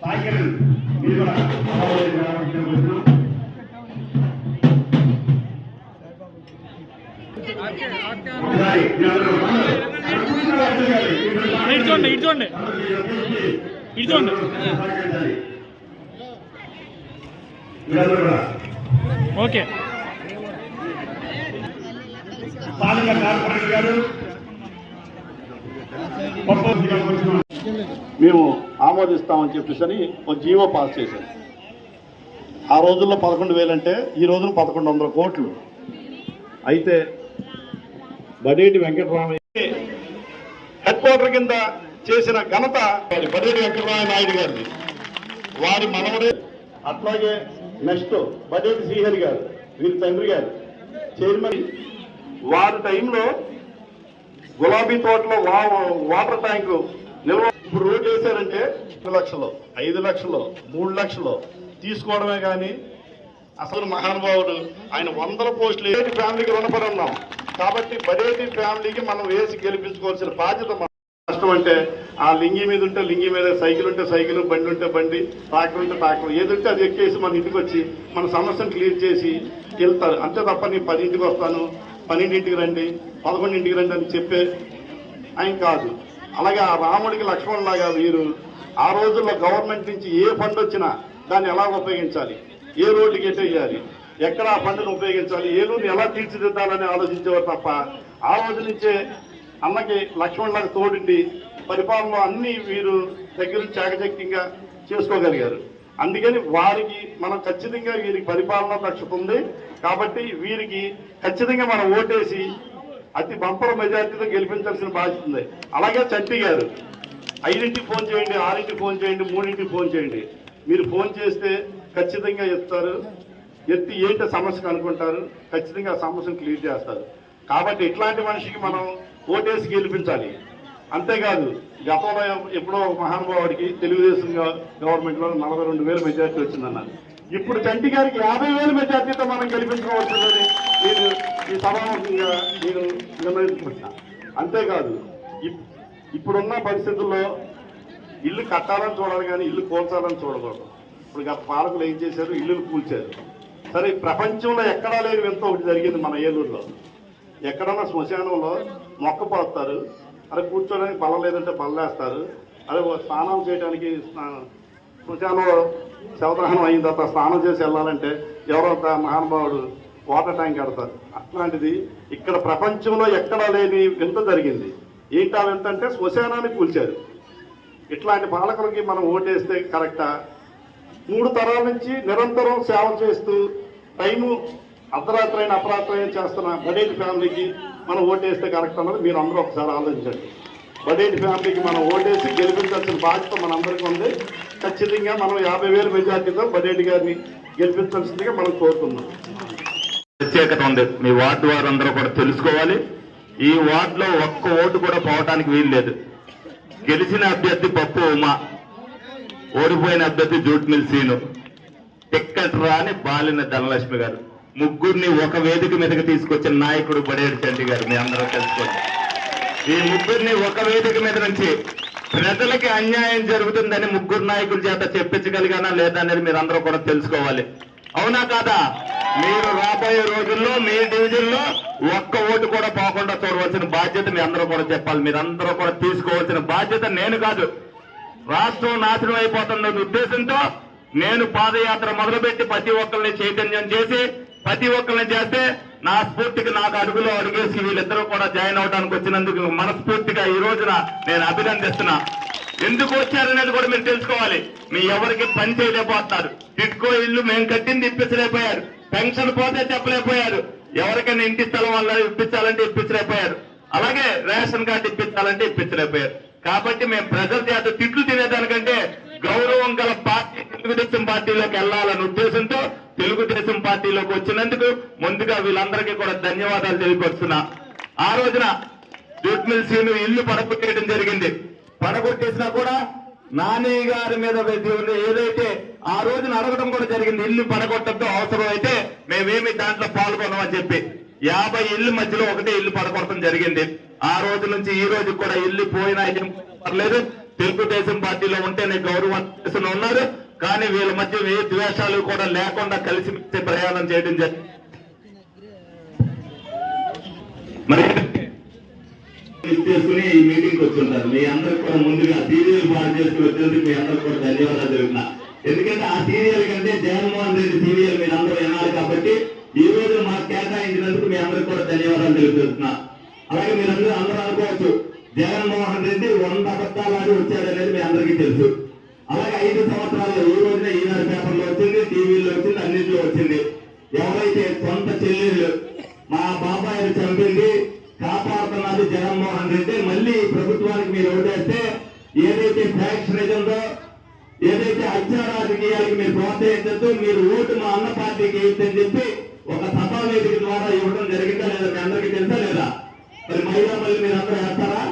సాయికిరణ్ మీరు కూడా ఆమోదించాలని కోరుతున్నాం. ఒకసారి ఓకే పాలన కార్పొరేటర్ గారు మేము ఆమోదిస్తామని చెప్పేసి అని ఒక జీవో పాస్ చేశారు. ఆ రోజుల్లో పదకొండు వేలంటే ఈ రోజున పదకొండు వందల కోట్లు. అయితే బడేటి వెంకటరామయ్య హెడ్ క్వార్టర్ కింద చేసిన ఘనత వారి బడేటి వెంకటరామయ్య నాయుడు గారిది. వారి మనవడే అట్లాగే నెక్స్ట్ బడేటి శ్రీహరి గారు వీరి తండ్రి గారు చైర్మన్. వారి టైంలో గులాబీ తోటలో వా- వాటర్ ట్యాంకు నిల్వ ఇప్పుడు రోడ్డు వేశారంటే ఐదు లక్షలు ఐదు లక్షలు మూడు లక్షలు. తీసుకోవడమే కానీ అసలు మహానుభావుడు ఆయన వందల పోస్టులు బడేటి ఫ్యామిలీకి రుణపడి ఉన్నాం కాబట్టి బడేటి ఫ్యామిలీకి మనం వేసి గెలిపించుకోవాల్సిన బాధ్యత కష్టం అంటే ఆ లింగి మీద ఉంటే లింగి మీద సైకిల్ ఉంటే సైకిల్ బండి ఉంటే బండి ట్రాక్టర్ ఉంటే ట్రాక్టర్. ఏది ఉంటే అది ఎక్కేసి మన ఇంటికి వచ్చి మన సమస్యను క్లియర్ చేసి వెళ్తారు. అంతే తప్ప నేను పదింటికి వస్తాను. పన్నెండింటికి రండి పదకొండింటికి రండి అని చెప్పే ఆయన కాదు. అలాగే ఆ రాముడికి లక్ష్మణ్ లాగా వీరు ఆ రోజుల్లో గవర్నమెంట్ నుంచి ఏ ఫండ్ వచ్చినా దాన్ని ఎలా ఉపయోగించాలి? ఏ రోడ్డుకి ఎటు వేయాలి? ఎక్కడ ఆ ఫండ్ను ఉపయోగించాలి? ఏ రోజు ఎలా తీర్చిదిద్దాలని ఆలోచించేవారు తప్ప ఆ రోజు నుంచే అన్నకి లక్ష్మణ్ లాగా తోడిండి పరిపాలనలో అన్ని వీరు దగ్గర నుంచి చాకచక్యంగా చేసుకోగలిగారు. అందుకని వారికి మనం ఖచ్చితంగా వీరికి పరిపాలన దక్షత ఉంది. కాబట్టి వీరికి ఖచ్చితంగా మనం ఓటేసి అతి బంపర మెజార్టీతో గెలిపించాల్సిన బాధ్యత ఉంది. అలాగే చట్టి గారు ఐదింటికి ఫోన్ చేయండి ఆరింటికి ఫోన్ చేయండి మూడింటికి ఫోన్ చేయండి. మీరు ఫోన్ చేస్తే ఖచ్చితంగా ఎత్తారు ఎత్తి ఏంటో సమస్య కనుక్కుంటారు. ఖచ్చితంగా ఆ సమస్యను క్లియర్ చేస్తారు. కాబట్టి ఇట్లాంటి మనిషికి మనం ఓటేసి గెలిపించాలి. అంతేకాదు గతంలో ఎప్పుడో మహానుభావుడికి తెలుగుదేశం గవర్నమెంట్లో నలభై రెండు వేల మెజార్టీ వచ్చిందన్నారు. ఇప్పుడు చంటి గారికి యాభై వేల మెజార్టీతో మనం గెలిపించుకోవచ్చునని నేను ఈ సభాముఖంగా నేను నిర్ణయించుకుంటున్నా. అంతేకాదు ఇప్- ఇప్పుడున్న పరిస్థితుల్లో ఇల్లు కట్టాలని చూడాలి కానీ ఇల్లు కూల్చాలని చూడకూడదు. ఇప్పుడు గత పాలకులు ఏం చేశారు? ఇల్లులు కూల్చారు. సరే ప్రపంచంలో ఎక్కడా లేని వింత ఒకటి జరిగింది మన ఏలూరులో. ఎక్కడన్నా శ్మశానంలో మొక్క పోస్తారు అరే కూర్చోడానికి బలం లేదంటే బల్లేస్తారు అదే స్నానం చేయడానికి స్నా- శ్మశానంలో శవదహనం అయిన తర్వాత స్నానం చేసి వెళ్ళాలంటే ఎవరో మహానుభావుడు వాటర్ ట్యాంక్ కడతారు. అట్లాంటిది ఇక్కడ ప్రపంచంలో ఎక్కడా లేని వింత జరిగింది. ఏంటి ఆ వింత అంటే శ్మశానాన్ని కూల్చారు. ఇట్లాంటి పాలకులకి మనం ఓటేస్తే కరెక్టా? మూడు తరాల నుంచి నిరంతరం సేవ చేస్తూ టైము అర్ధరాత్రి అయిన అపరాత్రి చేస్తున్న బడేటి ఫ్యామిలీకి మనం ఓటేస్తే కరెక్ట్ అన్నది మీరు అందరూ ఒకసారి ఆలోచించండి. బడేటి ఫ్యామిలీకి మనం ఓటేసి గెలిపించాల్సిన బాధ్యత మనందరికీ ఉంది. ఖచ్చితంగా మనం యాభై వేల మెజార్టీతో బడేటి గారిని గెలిపించాల్సిందిగా మనం కోరుతున్నాం. ప్రత్యేకత ఉంది. మీ వార్డు వారందరూ కూడా తెలుసుకోవాలి. ఈ వార్డులో ఒక్క ఓటు కూడా పోవటానికి వీలు లేదు. గెలిచిన అభ్యర్థి పప్పు ఉమా ఓడిపోయిన అభ్యర్థి జూట్ మిల్ సీను. టిక్కెట్ రాని బాలిన ధనలక్ష్మి గారు. ముగ్గురిని ఒక వేదిక మీదకి తీసుకొచ్చిన నాయకుడు బడేడు చంటి గారు మీ అందరూ తెలుసుకోండి. ఈ ముగ్గురిని ఒక వేదిక మీద నుంచి ప్రజలకి అన్యాయం జరుగుతుందని ముగ్గురు నాయకుల చేత చెప్పించగలిగానా లేదా అనేది మీరు అందరూ కూడా తెలుసుకోవాలి. అవునా కాదా? మీరు రాబోయే రోజుల్లో మీ డివిజన్లో ఒక్క ఓటు కూడా పోకుండా చూడవలసిన బాధ్యత మీ అందరూ కూడా చెప్పాలి. మీరందరూ కూడా తీసుకోవాల్సిన బాధ్యత నేను కాదు. రాష్ట్రం నాశనం అయిపోతుందన్న ఉద్దేశంతో నేను పాదయాత్ర మొదలుపెట్టి ప్రతి ఒక్కరిని చైతన్యం చేసి ప్రతి ఒక్కరిని చేస్తే నా స్ఫూర్తికి నాకు అడుగులో అడుగేసి వీళ్ళిద్దరూ కూడా జాయిన్ అవడానికి వచ్చినందుకు మనస్ఫూర్తిగా ఈ రోజున నేను అభినందిస్తున్నా. ఎందుకు వచ్చారనేది కూడా మీరు తెలుసుకోవాలి. మీ ఎవరికి పని చేయలేకపోతున్నారు. టిట్కో ఇల్లు మేము కట్టింది ఇప్పించలేకపోయారు. పెన్షన్ పోతే చెప్పలేకపోయారు. ఎవరికైనా ఇంటి స్థలం వల్ల ఇప్పించాలంటే ఇప్పించలేకపోయారు. అలాగే రేషన్ కార్డు ఇప్పించాలంటే ఇప్పించలేకపోయారు. కాబట్టి మేము ప్రజల చేత తిట్లు తినేదానికంటే గౌరవం గల పార్టీ తెలుగుదేశం పార్టీలోకి వెళ్ళాలనే ఉద్దేశంతో తెలుగుదేశం పార్టీలోకి వచ్చినందుకు ముందుగా వీళ్ళందరికీ కూడా ధన్యవాదాలు తెలియపరుస్తున్నా. ఆ రోజున జూట్ మిల్ సీను ఇల్లు పడగొట్టేయడం జరిగింది. పడగొట్టేసినా కూడా నాని గారి మీద ఏదైతే ఆ రోజున అడగడం కూడా జరిగింది ఇల్లు పడగొట్టడం అవసరం అయితే మేమేమి దాంట్లో పాల్గొనమని చెప్పి. యాభై ఇల్లు మధ్యలో ఒకటే ఇల్లు పడగొట్టడం జరిగింది. ఆ రోజు నుంచి ఈ రోజు కూడా ఇల్లు పోయినా ఏం పర్లేదు తెలుగుదేశం పార్టీలో ఉంటేనే గౌరవం ఉన్నారు. కానీ వీళ్ళ మధ్య ఏ ద్వేషాలు కూడా లేకుండా కలిసి ప్రయాణం చేయడం జరిగింది మరి చేసుకుని ఈ మీటింగ్ వచ్చుంటారు. మీ అందరికి కూడా ముందుగా సీరియల్ పాటు చేసుకుని వచ్చేందుకు మీ అందరికి కూడా ధన్యవాదాలు తెలుపుతున్నా. ఎందుకంటే ఆ సీరియల్ కంటే జగన్మోహన్ రెడ్డి సీరియల్ మీరు అందరూ వినాలి కాబట్టి ఈ రోజు మాకు కేటాయించినందుకు మీ అందరికి కూడా ధన్యవాదాలు తెలియజేస్తున్నా అలాగే మీరందరూ అందరూ అనుకోవచ్చు జగన్మోహన్ రెడ్డి వంద అబద్ధాలు ఆడి వచ్చాడనేది మీ అందరికీ తెలుసు. అలాగే ఐదు సంవత్సరాల్లో ఈ రోజున ఈనాడు పేపర్లో వచ్చింది టీవీలో వచ్చింది అన్నింటిలో వచ్చింది. ఎవరైతే సొంత చెల్లెళ్ళు మా బాబాయిని చంపింది కాపాడుతున్నది జగన్మోహన్ రెడ్డి మళ్ళీ ప్రభుత్వానికి మీరు ఓటేస్తే ఏదైతే ఫ్యాక్షనిజంలో ఏదైతే అత్యా రాజకీయాలకు మీరు ప్రోత్సహించద్దు మీరు ఓటు మా అన్న పార్టీకి వేయొద్దని చెప్పి ఒక సభా వేదిక ద్వారా ఇవ్వడం జరిగిందా లేదా మీ అందరికీ తెలుసా లేదా? మరి మహిళా మళ్ళీ మీరు అందరూ వేస్తారా?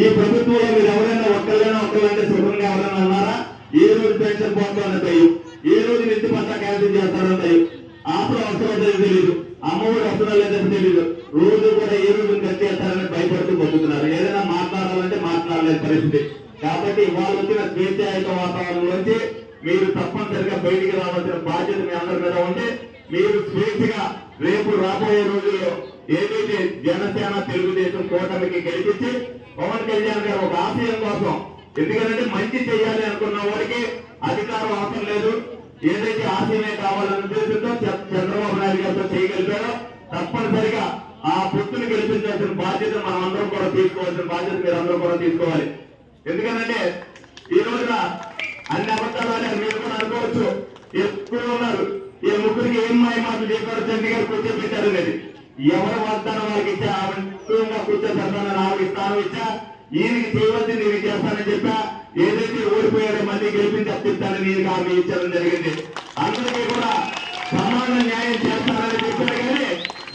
ఈ ప్రభుత్వంలో మీరు ఎవరైనా ఒక్కళ్ళైనా ఒక్కళ్ళంటే శుభ్రంగా ఎవరైనా ఉన్నారా? ఏ రోజు పెన్షన్ పోతుందో తెలియదు. ఏ రోజు నిత్య పట్ల క్యాన్సిల్ చేస్తారో తెలియదు. ఆపద వస్తుందో తెలియదు. అమ్మఒడి వస్తుందో లేదని తెలియదు. రోజు కూడా ఏ రోజు ఖర్చు చేస్తారని భయపడుతూ బతుకుతున్నారు. ఏదైనా మాట్లాడాలంటే మాట్లాడలేని పరిస్థితి. కాబట్టి ఇవాళ వచ్చిన స్వేచ్ఛాయుత వాతావరణంలోంచి మీరు తప్పనిసరిగా బయటికి రావాల్సిన బాధ్యత మీ అందరి మీద ఉంది మీరు స్వేచ్ఛగా రేపు రాబోయే రోజుల్లో ఏదైతే జనసేన తెలుగుదేశం కూటమికి గెలిపించి పవన్ కళ్యాణ్ గారు ఒక ఆశయం కోసం ఎందుకంటే మంచి చేయాలి అనుకున్న వారికి అధికారం అవసరం లేదు. ఏదైతే ఆశయమే కావాలనే ఉద్దేశంతో చంద్రబాబు నాయుడు గారితో చేయగలిగారో తప్పనిసరిగా ఆ పొత్తుని గెలిపించాల్సిన బాధ్యత మనం అందరం కూడా తీసుకోవాల్సిన బాధ్యత మీరు అందరూ కూడా తీసుకోవాలి. ఎందుకంటే ఈ రోజున అన్ని అబద్ధాలు మీరు కూడా అనుకోవచ్చు. ఎప్పుడు ఉన్నారు. ఈ ముగ్గురికి ఏం మాయ మాటలు చెప్పారు చంద్ర గారు కూర్చోబెట్టారు అనేది. ఎవరు వాగ్దానం వాళ్ళకి ఇచ్చా? ఆవిడ కూర్చోబెడతానని ఆవిడ స్థానం ఇచ్చా? ఈయనకి చేయవలసింది నేను చేస్తానని చెప్పా? ఏదైతే ఓడిపోయారో మళ్ళీ గెలిపించి అప్పిస్తానని ఈయనకి ఆమె ఇచ్చడం జరిగింది. అందరికీ కూడా సమాన న్యాయం చేస్తానని చెప్పారు కానీ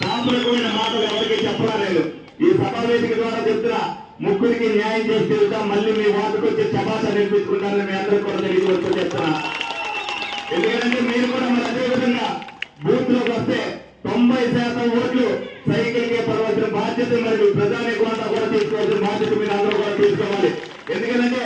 సాంప్రదాయమైన మాటలు ఎవరికి చెప్పలేదు ఈ సభా వేదిక ద్వారా చెప్తున్నా ముగ్గురికి న్యాయం చేసి వెళ్తాం మళ్ళీ మీ వార్డుకు వచ్చి శభాష నేర్పించుకుంటారని మీ అందరికీ కూడా తెలియవచ్చు చెప్తున్నా. ఎందుకంటే మీరు కూడా మరి అదేవిధంగా బూత్లోకి వస్తే తొంభై శాతం ఓట్లు సైకిల్కే పడవలసిన బాధ్యత మరియు మీ ప్రధాని కూడా కూడా తీసుకోవాల్సిన బాధ్యత మీరు అందరూ కూడా తీసుకోవాలి. ఎందుకంటే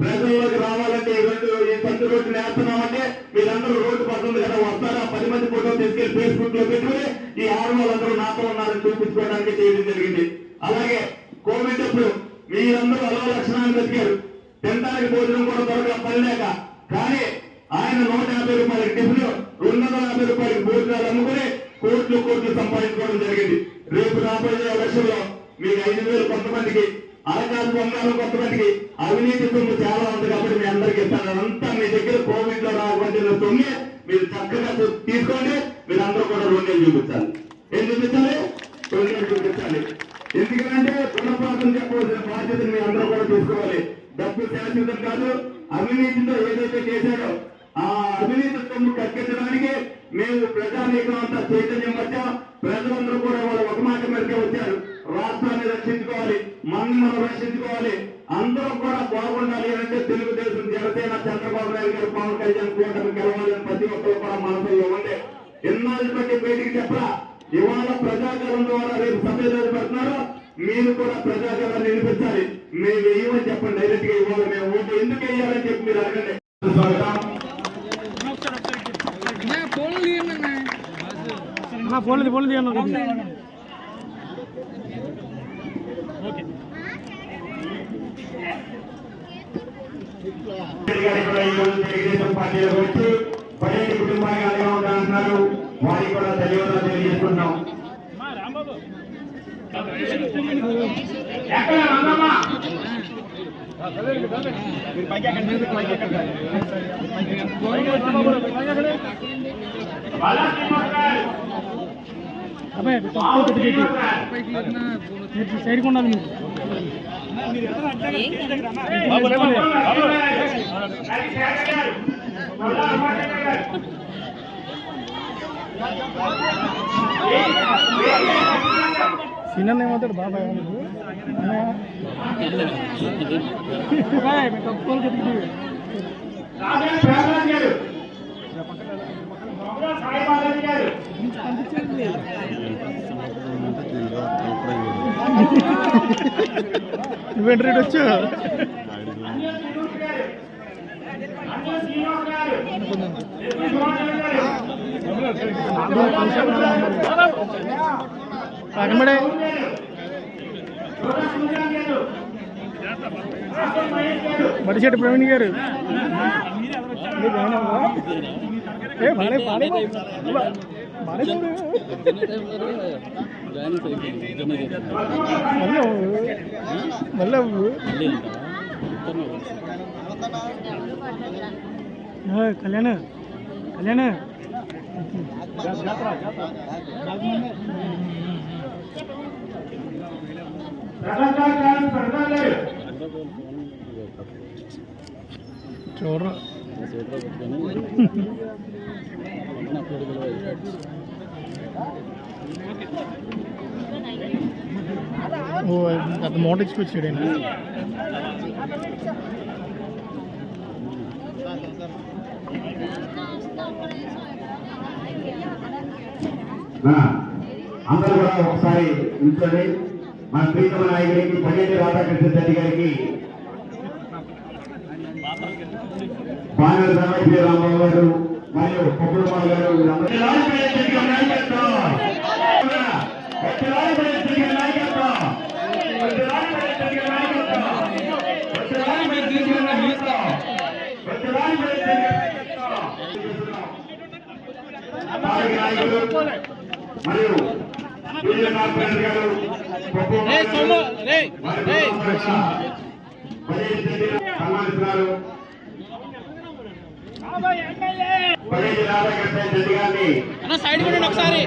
ప్రజల్లోకి రావాలంటే ఈ రెండు ఈ రోడ్డు వేస్తున్నామంటే మీరందరూ రోడ్డు పడుతుంది కదా వస్తారా? పది మంది ఫోటో తీసుకెళ్ళి ఫేస్బుక్లో పెట్టుకుని ఈ ఆరు వాళ్ళందరూ నాతో ఉన్నారని చూపించుకోవడానికి చేయడం జరిగింది. అలాగే కోవిడ్ అప్పుడు మీరందరూ అలా లక్షణాలు బతికారు తినడానికి భోజనం కూడా దొరక పని కానీ ఆయన నూట యాభై రూపాయలకి టిఫిన్ రెండు వందల యాభై రూపాయలకి భోజనాలు అమ్ముకుని కోట్లు కోట్లు సంపాదించుకోవడం జరిగింది. రేపు రాబోయే ఎలక్షన్లో మీకు ఐదు వేలు కొంతమందికి అరకాలు పొందాలు కొంతమందికి అవినీతి సొమ్ము చాలా ఉంది కాబట్టి మీ అందరికి ఇస్తాను. అంతా మీ దగ్గర కోవిడ్లో రాకుండా సొమ్మే మీరు చక్కగా తీసుకోండి మీరు అందరూ కూడా రెండేళ్ళు చూపించాలి. ఏం చూపించాలి? రెండేళ్ళు చూపించాలి. ఎందుకంటే పునఃపాతం చెప్పవలసిన బాధ్యతను మీ అందరూ కూడా తీసుకోవాలి. డబ్బు శాశ్వతం కాదు. అవినీతితో ఏదైతే చేశాడో ఆ అవినీతి సొమ్ము తగ్గించడానికి మేము ప్రజానీకం అంతా చైతన్యం వచ్చా. ప్రజలందరూ కూడా వాళ్ళు ఒక మాట మేరకే వచ్చారు. రాష్ట్రాన్ని రక్షించుకోవాలి మనం మనం రక్షించుకోవాలి. అందరూ కూడా బాగుండాలి అంటే తెలుగుదేశం జనసేన చంద్రబాబు నాయుడు గారు పవన్ కళ్యాణ్ కూటమి గెలవాలని ప్రతి ఒక్కరు కూడా మనసులో ఉండే. ఎన్నాళ్ళు బట్టి బయటికి చెప్పరా? ఇవాళ ప్రజాకరం ద్వారా రేపు సభ్యులు పెడుతున్నారు మీరు కూడా ప్రజాకరాన్ని వినిపించాలి మేము వేయమని చెప్పండి డైరెక్ట్గా ఇవాళ మేము ఓటు ఎందుకు వేయాలని చెప్పి మీరు అడగండి. స్వాగతం ఫోన్లు ఫోన్లు తీయండి ఓకే గారికి కూడా ఈ రోజు తెలుగుదేశం పార్టీలో వచ్చి పదిహేను వారికి కూడా ధన్యవాదాలు ఎక్కడ రంగమ్మా మీరు పైకి ఎక్కండి బాలా శ్రీనివాస్ గారు అబ్బాయి తక్కువ కొద్ది పెట్టి మీరు సైడ్కి ఉండాలి మీరు బాబు లేవండి బాబు సిన్న ఏమవుతాడు బాబాయ్ నువ్వు బాబాయ్ మీరు తక్కువ కొద్ది రాజేష్ గారు సాయిబాబాజీ గారు నువ్వేంటి రేట్ వచ్చా రాకమడే మడిచెట్టు ప్రవీణ్ గారు మీరు బాగున్నారా? ఏ బాగానే బాగానే బాగానే చూడు. మళ్ళీ అవ్వు. మళ్ళీ అవ్వు. ఆ, కళ్యాణ్ కళ్యాణ్ ప్రసాద్ గారు ప్రసాద్ గారు చూడరా అందరూ కూడా ఒకసారి ఉంచండి మన ప్రీతమ నాయకుడికి పన్నెండు రాధాకృష్ణ రెడ్డి గారికి. బాణాల రామయ్య రాంబాబు గారు మరియు పొక్కులమ్మ గారు నాయకులు మరియు సన్మానిస్తున్నారు సైడ్ కూడా ఒకసారి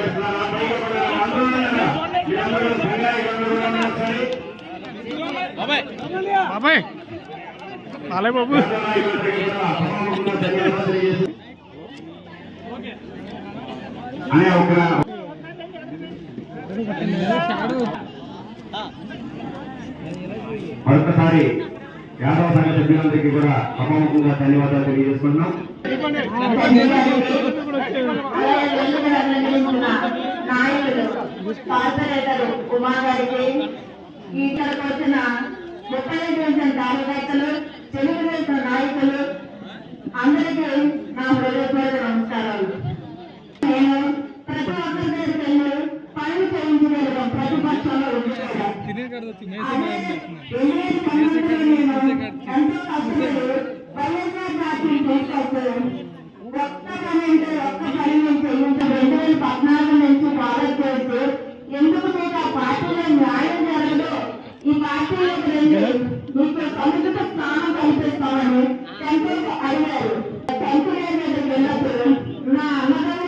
బాబాయ్. బాలే బాబు అనే ఒక మరొకసారి యాదవ సంఘ సభ్యులందరికీ కూడా అపముఖంగా ధన్యవాదాలు తెలియజేసుకుంటున్నాం. నాయకులు కార్పొరేటర్ ఉమా గారికి ఇక్కడికి వచ్చిన ముప్పై డివిజన్ కార్యకర్తలు తెలుగుదేశం నాయకులు అని టెంపుల్కి అడిగారు టెంపుల్ వెళ్ళినప్పుడు మా అమ్మగారు